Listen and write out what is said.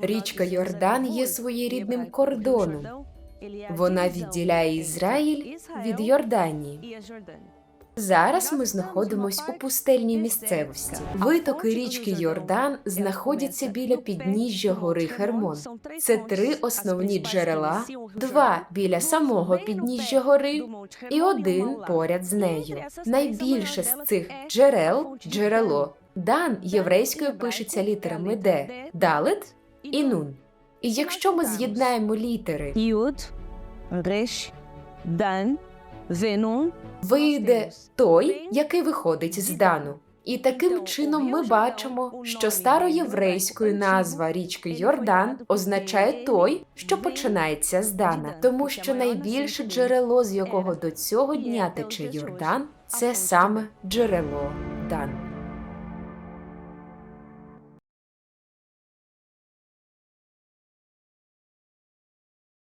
річка Йордан є своєрідним кордоном. Вона відділяє Ізраїль від Йорданії. Зараз ми знаходимось у пустельній місцевості. Витоки річки Йордан знаходяться біля підніжжя гори Хермон. Це три основні джерела: два біля самого підніжжя гори і один поряд з нею. Найбільше з цих джерел джерело. Дан єврейською пишеться літерами Д, Далет і Нун. І якщо ми з'єднаємо літери, Юд, Реш, Дан, Венун, вийде той, який виходить з Дану. І таким чином ми бачимо, що староєврейською назва річки Йордан означає той, що починається з Дана, тому що найбільше джерело, з якого до цього дня тече Йордан, це саме джерело Дан.